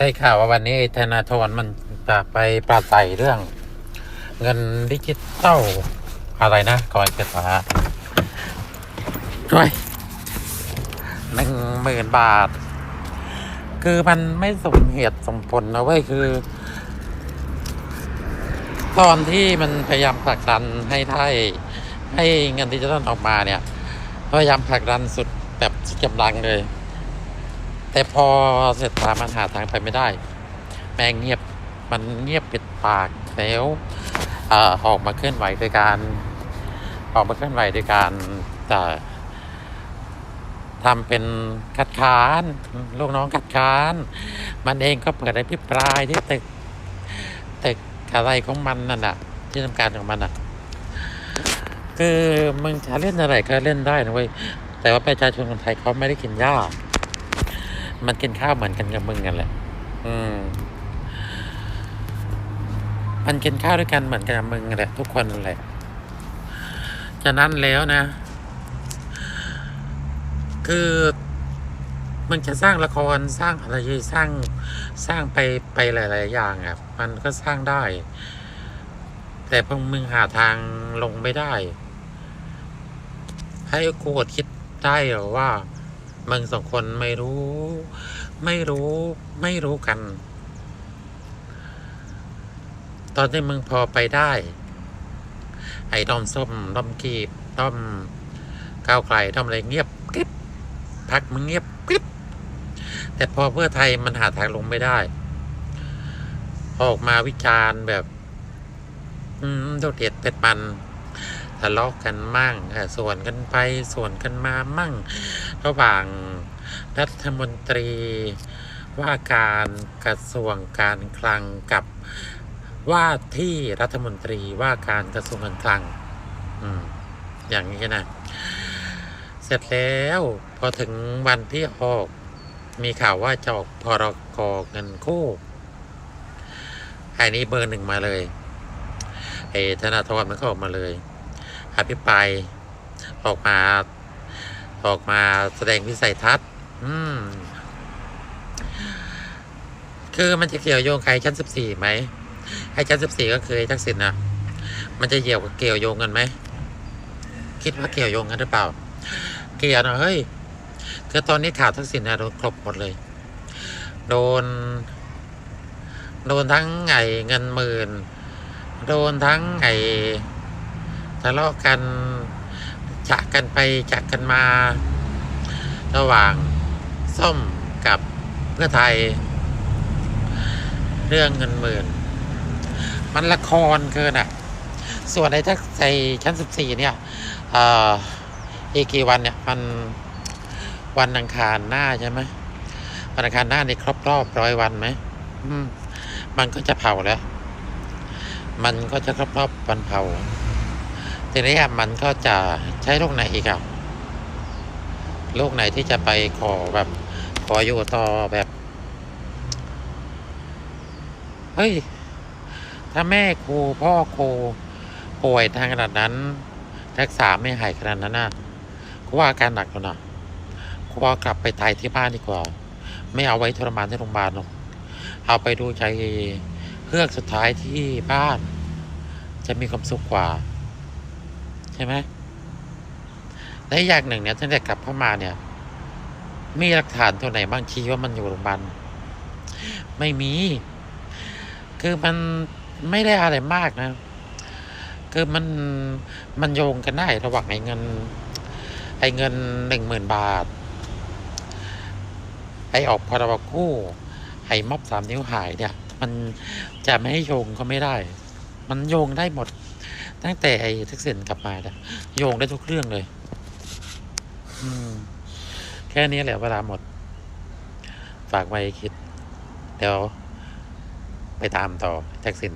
ได้ข่าวว่าวันนี้ธนาธรมันจะไปปราศัยเรื่อง เงินดิจิตอลอะไรนะคอยกระสาด้วยหนึ่งหมื่นบาท คือมันไม่สมเหตุสมผลนะเว้ยคือ ตอนที่มันพยายามผลักดันให้ไทยให้เงินดิจิตอลออกมาเนี่ย พยายามผลักดันสุดแบบสุดกำลังเลย แต่พอเสร็จตามันหาทางไปไม่ได้ แม่งเงียบมันเงียบปิดปากแล้วออกมาเคลื่อนไหวโดยการ ออกมาเคลื่อนไหวโดยการจะทำเป็นคัดค้านลูกน้องคัดค้าน มันเองก็เปิดอภิปรายที่ตึกตึกอะไรของมันนั่นน่ะ ที่ทำการของมันน่ะ คือมึงจะเล่นอะไรก็เล่นได้นะเว้ยแต่ว่าประชาชนคนไทยเขาไม่ได้กินหญ้า มันกินข้าวเหมือนกันกับมึงกันแหละ อืม มันกินข้าวด้วยกันเหมือนกันกับมึงแหละ ทุกคนนั่นแหละฉะนั้นแล้วนะ คือมันจะสร้างละครสร้างอะไรสร้างสร้างไปไปหลาย ๆ อย่างอะมันก็สร้างได้ แต่พวกมึงหาทางลงไม่ได้ ให้กูอดคิดได้เหรอว่า มึงสองคนไม่รู้ ไม่รู้ ไม่รู้กัน ตอนที่มึงพอไปได้ ไอ้ดอมส้มดอมกีบดอมก้าวไกลดอมอะไรเงียบกริบพักมึงเงียบกริบแต่พอเพื่อไทยมันหาทางลงไม่ได้ ออกมาวิจารณ์แบบ อืมโดดเด็ดเป็ดมัน ทะเลาะกันมั่งเอ่อส่วนกันไปส่วนกันมามั่ง ระหว่างรัฐมนตรีว่าการกระทรวงการคลังกับว่าที่รัฐมนตรีว่าการกระทรวงการคลังอืมอย่างนี้นะ เสร็จแล้วพอถึงวันที่ออก มีข่าวว่าจะออกพรกเงินกู้ไอ้นี้เบอร์หนึ่งมาเลยไอ้ธนาธรมันก็ออกมาเลย อภิปรายออกมาออกมาแสดงวิสัยทัศน์ อืม คือมันจะเกี่ยวโยงใครชั้นสิบสี่ไหมไอ้ชั้นสิบสี่ก็คือไอ้ทักษิณนะมันจะเกี่ยวกับเกี่ยวโยงกันไหม คิดว่าเกี่ยวโยงกันหรือเปล่า เกี่ยวนะเฮ้ย คือตอนนี้ข่าวทักษิณนะโดนครบหมดเลย โดน โดนทั้งไงเงินหมื่น โดนทั้งไง ทะเลาะกันจะกันไปจะกันมา ระหว่างส้มกับเพื่อไทย เรื่องเงินหมื่น มันละครเกินอะ ส่วนในทักในชั้นสิบสี่เนี่ยเอ่ออีกกี่วันเนี่ยมันวันอังคารหน้าใช่ไหมวันอังคารหน้านี่ครบรอบร้อยวันไหมมมันก็จะเผาแล้ว มันก็จะครบรอบวันเผา ทีนี้มันก็จะใช้โรคไหนอีกอะโรคไหนที่จะไปขอแบบ ขออยู่ต่อแบบเฮ้ย ถ้าแม่ครูพ่อครูป่วยทางขนาดนั้น รักษาไม่หายขนาดนั้นนะกูว่าอาการหนักแล้วนะกูว่ากลับไปตายที่บ้านดีกว่า ไม่เอาไว้ทรมานที่โรงพยาบาลหรอกเอาไปดูใจเพื่อกสุดท้ายที่บ้าน จะมีความสุขกว่า ช่ไหมและอีกอย่างหนึ่งเนี่ยตั้งแต่กลับเข้ามาเนี่ย มีหลักฐานตัวไหนบ้างชี้ว่ามันอยู่โรงพยาบาลไม่มี คือมันไม่ได้อะไรมากนะ คือมันมันโยงกันได้ระหว่างไอ้เงิน ไอ้เงินหนึ่งหมื่นบาท ไอ้ออกพรบกู้ไอ้ม็อบสามนิ้วหายเนี่ย มันจะไม่ให้โยงก็ไม่ได้ มันโยงได้หมด ตั้งแต่ไอ้ทักษิณกลับมาเนี่ยโยงได้ทุกเรื่องเลย อืม แค่นี้แหละเวลาหมด ฝากไว้คิด เดี๋ยว ไปตามต่อทักษิณ